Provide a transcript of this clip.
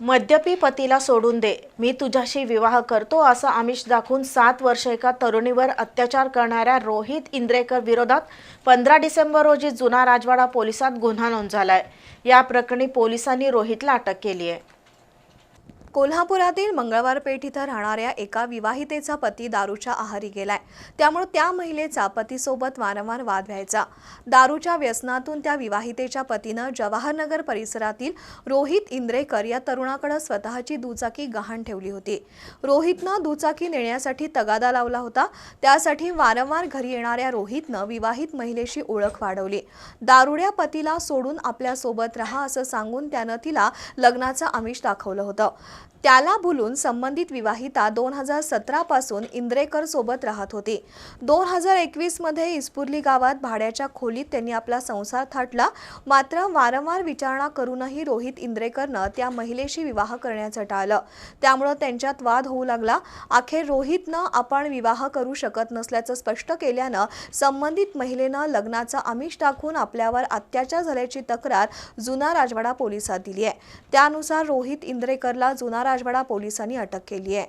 मद्यपी पतीला सोडून दे. मी तुझ्याशी विवाह करतो असं आमिष दाखवून सात वर्ष एका तरुणीवर अत्याचार करणाऱ्या रोहित इंद्रेकर विरोधात पंधरा डिसेंबर रोजी जुना राजवाडा पोलिसात गुन्हा नोंद झालाय. या प्रकरणी पोलिसांनी रोहितला अटक केली आहे कोल्हापुरातील मंगळवार पेठ इथं राहणाऱ्या एका विवाहितेचा पती दारूच्या आहारी गेलाय. त्यामुळे त्या महिलेचा पतीसोबत वारंवार वाद व्हायचा. दारूच्या व्यसनातून त्या विवाहितेच्या पतीनं जवाहरनगर परिसरातील रोहित इंद्रेकर या तरुणाकडे स्वतःची दुचाकी गहाण ठेवली होती. रोहितनं दुचाकी नेण्यासाठी तगादा लावला होता. त्यासाठी वारंवार घरी येणाऱ्या रोहितनं विवाहित महिलेशी ओळख वाढवली. दारुड्या पतीला सोडून आपल्यासोबत राहा असं सांगून त्यानं तिला लग्नाचं आमिष दाखवलं होतं. त्याला भुलून संबंधित विवाहिता दोन हजार सतरापासून इंद्रेकरसोबत इंद्रेकर सोबत राहत होती. दोन हजार एकवीसमध्ये इस्पुर्ली गावात भाड्याच्या खोलीत त्यांनी आपला संसार थाटला. मात्र वारंवार विचारणा करूनही रोहित इंद्रेकरनं त्या महिलेशी विवाह करण्याचं टाळलं. त्यामुळं त्यांच्यात वाद होऊ लागला. अखेर रोहितनं आपण विवाह करू शकत नसल्याचं स्पष्ट केल्यानं संबंधित महिलेनं लग्नाचं आमिष दाखवून आपल्यावर अत्याचार झाल्याची तक्रार जुना राजवाडा पोलिसात दिली आहे त्यानुसार रोहित इंद्रेकरला जुना राजवाडा पोलिसांनी अटक केली आहे.